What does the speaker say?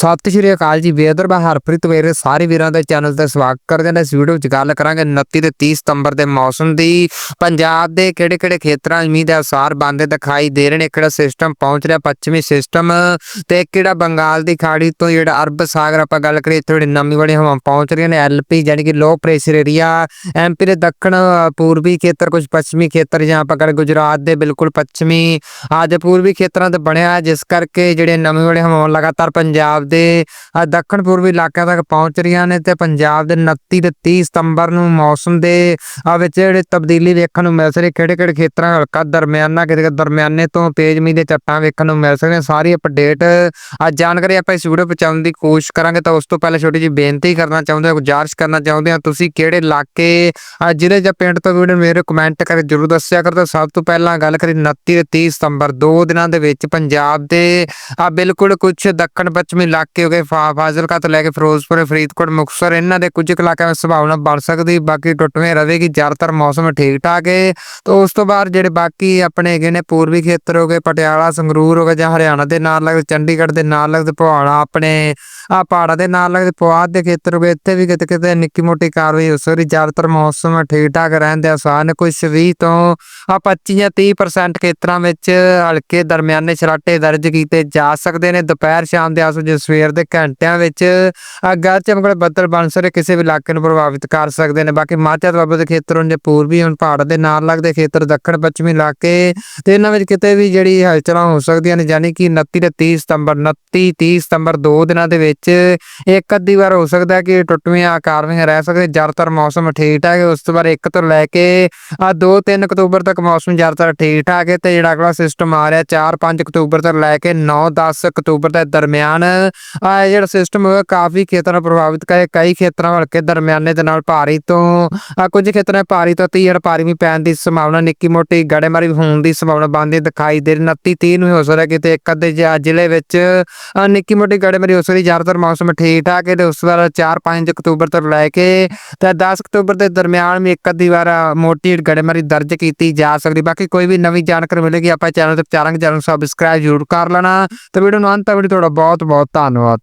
ਸਤਿ ਸ਼੍ਰੀ ਅਕਾਲ ਜੀ ਵੇਦਰ ਬਾ ਹਰਪ੍ਰੀਤ ਵੇਰੇ ਸਾਰੇ ਵੀਰਾਂ ਦੇ ਚੈਨਲ ਤੇ ਸਵਾਗਤ ਕਰਦੇ ਹਾਂ। ਇਸ ਵੀਡੀਓ ਵਿੱਚ ਗੱਲ ਕਰਾਂਗੇ 29 ਤੇ 30 ਸਤੰਬਰ ਦੇ ਮੌਸਮ ਦੀ। ਪੰਜਾਬ ਦੇ ਕਿਹੜੇ-ਕਿਹੜੇ ਖੇਤਰਾਂ 'ਚ ਮੀਂਹ ਦੇ ਅਸਾਰ ਬੰਦੇ ਦਿਖਾਈ ਦੇ ਰਹੇ ਨੇ? ਕਿਹੜਾ ਸਿਸਟਮ ਪਹੁੰਚ ਰਿਹਾ? ਪੱਛਮੀ ਸਿਸਟਮ ਤੇ ਕਿਹੜਾ ਬੰਗਾਲ ਦੀ ਖਾੜੀ ਤੋਂ ਜਿਹੜਾ ਅਰਬ ਸਾਗਰ ਆਪਾਂ ਗੱਲ ਕਰੀਏ, ਇੱਥੇ ਜਿਹੜੀ ਨਮੀ ਵਾਲੀ ਹਵਾ ਪਹੁੰਚ ਰਹੀਆਂ ਨੇ। ਐਲਪੀ ਯਾਨੀ ਕਿ ਲੋ ਪ੍ਰੈਸ਼ਰ ਏਰੀਆ ਐਮਪੀ ਦੇ ਦੱਖਣ, ਪੂਰਬੀ ਖੇਤਰ ਕੁਝ ਪੱਛਮੀ ਖੇਤਰ ਜਾਂ ਆਪਾਂ ਗੱਲ ਗੁਜਰਾਤ ਦੇ ਬਿਲਕੁਲ ਪੱਛਮੀ ਆਜ ਪੂਰਬੀ ਖੇਤਰਾਂ ਤੇ ਬਣਿਆ। ਜਿਸ ਕਰਕੇ ਜਿਹੜੇ ਨਮੀ ਵਾਲੇ ਹਵਾਵਾਂ ਲਗਾਤਾਰ ਪੰਜਾਬ ਦੇ ਦੱਖਣ ਪੂਰਬੀ ਇਲਾਕਿਆਂ ਤੱਕ ਪਹੁੰਚ ਰਹੀਆਂ ਨੇ ਤੇ ਪੰਜਾਬ ਦੇ 29 ਤੇ 30 ਸਤੰਬਰ ਨੂੰ ਮੌਸਮ ਦੇ ਵਿੱਚ ਜਿਹੜੇ ਤਬਦੀਲੀ ਵੇਖਣ ਨੂੰ ਮਿਲ ਸਕਦੀ ਕਿਹੜੇ ਕਿਹੜੇ ਖੇਤਰਾਂ ਹਲਕਾ ਦਰਮਿਆਨਾ, ਕਿਤੇ ਦਰਮਿਆਨੇ ਤੋਂ ਤੇਜ਼ ਮੀਂਹ ਦੇ ਝੱਟਾਂ ਵੇਖਣ ਨੂੰ ਮਿਲ ਸਕਦੀਆਂ ਸਾਰੀ ਅਪਡੇਟ ਅੱਜ ਜਾਣਕਾਰੀ ਆਪਾਂ ਇਸ ਵੀਡੀਓ ਪਹੁੰਚਾਉਣ ਦੀ ਕੋਸ਼ਿਸ਼ ਕਰਾਂਗੇ, ਤਾਂ ਉਸ ਤੋਂ ਪਹਿਲਾਂ ਛੋਟੀ ਜਿਹੀ ਬੇਨਤੀ ਕਰਨਾ ਚਾਹੁੰਦੇ ਹਾਂ, ਗੁਜ਼ਾਰਿਸ਼ ਕਰਨਾ ਚਾਹੁੰਦੇ ਹਾਂ, ਤੁਸੀਂ ਕਿਹੜੇ ਇਲਾਕੇ ਜ਼ਿਲ੍ਹੇ ਜਾਂ ਪਿੰਡ ਤੋਂ ਵੀਡੀਓ ਮੇਰੇ ਕਮੈਂਟ ਕਰਕੇ ਜਰੂਰ ਦੱਸਿਆ ਕਰੋ। ਤਾਂ ਸਭ ਤੋਂ ਪਹਿਲਾਂ ਗੱਲ ਕਰੀ 29 ਤੇ 30 ਸਤੰਬਰ, ਦੋ ਦਿਨਾਂ ਦੇ ਵਿੱਚ ਪੰਜਾਬ ਦੇ ਆ ਬਿਲਕੁਲ ਕੁਝ ਦੱਖਣ ਪੱਛਮੀ ਇਲਾਕੇ ਹੋ ਗਏ ਫਾਜ਼ਿਲਕਾ ਤੋਂ ਲੈ ਕੇ ਫਿਰੋਜ਼ਪੁਰ, ਫਰੀਦਕੋਟ, ਮੁਕਤਸਰ, ਇਹਨਾਂ ਦੇ ਕੁਝ ਕੁ ਇਲਾਕਿਆਂ ਵਿੱਚ ਸੰਭਾਵਨਾ ਬਣ ਸਕਦੀ, ਬਾਕੀ ਟੁੱਟਵੇਂ ਰਹੇਗੀ, ਜ਼ਿਆਦਾਤਰ ਮੌਸਮ ਠੀਕ ਠਾਕ ਹੈ ਤਾਂ ਉਸ ਤੋਂ ਬਾਅਦ ਜਿਹੜੇ ਬਾਕੀ ਆਪਣੇ ਹੈਗੇ ਨੇ, ਪੂਰਬੀ ਖੇਤਰ ਹੋ ਗਏ, ਪਟਿਆਲਾ, ਸੰਗਰੂਰ ਹੋ ਗਏ, ਜਾਂ ਹਰਿਆਣਾ ਦੇ ਨਾਲ ਲੱਗਦੇ, ਚੰਡੀਗੜ੍ਹ ਦੇ ਨਾਲ ਲੱਗਦੇ ਪਹਾੜਾ ਆਪਣੇ ਆ ਪਹਾੜਾਂ ਦੇ ਨਾਲ ਲੱਗਦੇ ਪੁਆਧ ਦੇ ਖੇਤਰ ਹੋ ਗਏ, ਇੱਥੇ ਵੀ ਕਿਤੇ ਕਿਤੇ ਨਿੱਕੀ ਮੋਟੀ ਕਾਰਵਾਈ ਹੋ ਸਕਦੀ, ਜ਼ਿਆਦਾਤਰ ਮੌਸਮ ਠੀਕ ਠਾਕ ਰਹਿਣ ਦੇ ਆਸਾਨ ਨੇ ਕੁਝ 20 ਤੋਂ ਆ 25 ਜਾਂ 30% ਖੇਤਰਾਂ ਵਿੱਚ ਹਲਕੇ ਦਰਮਿਆਨੇ ਛਰਾਟੇ ਦਰਜ ਕੀਤੇ ਜਾ ਸਕਦੇ ਨੇ ਦੁਪਹਿਰ ਸ਼ਾਮ ਦੇ ਆਸ-ਪਾਸ ਸਵੇਰ ਦੇ ਘੰਟਿਆਂ ਵਿੱਚ ਆ ਗੱਜ ਚਮਕੜੇ ਬੱਦਲ ਬਣਸਰੇ ਕਿਸੇ ਵੀ ਇਲਾਕੇ ਨੂੰ ਪ੍ਰਭਾਵਿਤ ਕਰ ਸਕਦੇ ਨੇ। ਬਾਕੀ ਮਾਝਾ ਦੁਆਬੇ ਦੇ ਖੇਤਰ ਹੁੰਦੇ ਪੂਰਬੀ ਹੁਣ ਪਹਾੜ ਦੇ ਨਾਲ ਲੱਗਦੇ ਖੇਤਰ, ਦੱਖਣ, ਪੱਛਮੀ ਇਲਾਕੇ ਤੇ ਇਹਨਾਂ ਵਿੱਚ ਕਿਤੇ ਵੀ ਜਿਹੜੀ ਹਲਚਲਾਂ ਹੋ ਸਕਦੀਆਂ ਨੇ, ਯਾਨੀ ਕਿ 29 ਤੇ 30 ਸਤੰਬਰ 29 30 ਸਤੰਬਰ ਦੋ ਦਿਨਾਂ ਦੇ ਵਿੱਚ ਇੱਕ ਅੱਧੀ ਵਾਰ ਹੋ ਸਕਦਾ ਹੈ ਕਿ ਟੁੱਟਵੀਆਂ ਆਕਾਰਵੀਆਂ ਰਹਿ ਸਕਦੇ। ਜ਼ਿਆਦਾਤਰ ਮੌਸਮ ਠੀਕ ਠਾਕ ਹੈ, ਉਸ ਤੋਂ ਬਾਅਦ 1 ਤੋਂ ਲੈ ਕੇ ਆ 2-3 ਅਕਤੂਬਰ ਤੱਕ ਮੌਸਮ ਜ਼ਿਆਦਾਤਰ ਠੀਕ ਠਾਕ ਹੈ ਤੇ ਜਿਹੜਾ ਅਗਲਾ ਸਿਸਟਮ ਆ ਰਿਹਾ 4-5 ਅਕਤੂਬਰ ਤੋਂ ਲੈ ਕੇ 9-10 ਅਕਤੂਬਰ ਦੇ ਦਰਮਿਆਨ ਆ ਜਿਹੜਾ ਸਿਸਟਮ ਹੋਇਆ ਕਾਫੀ ਖੇਤਰਾਂ ਨੂੰ ਪ੍ਰਭਾਵਿਤ ਕਰੇ। ਕਈ ਖੇਤਰਾਂ ਹਲਕੇ ਦਰਮਿਆਨੇ ਦੇ ਨਾਲ ਭਾਰੀ ਤੋਂ, ਆ ਕੁਝ ਖੇਤਰਾਂ ਭਾਰੀ ਤੋਂ ਤੀਰ ਭਾਰੀ ਵੀ ਪੈਣ ਦੀ ਸੰਭਾਵਨਾ, ਨਿੱਕੀ ਮੋਟੀ ਗੜੇਮਾਰੀ ਹੋਣ ਦੀ ਸੰਭਾਵਨਾ ਬਣਦੀ ਦਿਖਾਈ ਦੇ ਰਹੀ। 29 30 ਨੂੰ ਵੀ ਹੋ ਸਕਦਾ ਕਿਤੇ ਇੱਕ ਅੱਧੇ ਜ਼ਿਲ੍ਹੇ ਵਿੱਚ ਨਿੱਕੀ ਮੋਟੀ ਗੜੇਮਾਰੀ ਹੋ ਸਕਦੀ, ਜ਼ਿਆਦਾਤਰ ਮੌਸਮ ਠੀਕ ਠਾਕ ਹੈ ਉਸ ਵਾਰ ਬਾਅਦ 4-5 ਅਕਤੂਬਰ ਤੋਂ ਲੈ ਕੇ ਤੇ 10 ਅਕਤੂਬਰ ਦੇ ਦਰਮਿਆਨ ਵੀ ਇੱਕ ਅੱਧੀ ਵਾਰ ਮੋਟੀ ਗੜੇਮਾਰੀ ਦਰਜ ਕੀਤੀ ਜਾ ਸਕਦੀ। ਬਾਕੀ ਕੋਈ ਵੀ ਨਵੀਂ ਜਾਣਕਾਰੀ ਮਿਲੇਗੀ, ਆਪਾਂ ਚੈਨਲ ਤੇ ਚਾਰਾਂਗੇ ਚੈਨਲ ਸਬਸਕ੍ਰਾਈਬ ਜ਼ਰੂਰ ਕਰ ਲੈਣਾ। ਤੇ ਵੀਡੀਓ ਨੂੰ ਅੰਤ ਤੱਕ ਤੁਹਾਡਾ ਬਹੁਤ ਬਹੁਤ আনোয়ার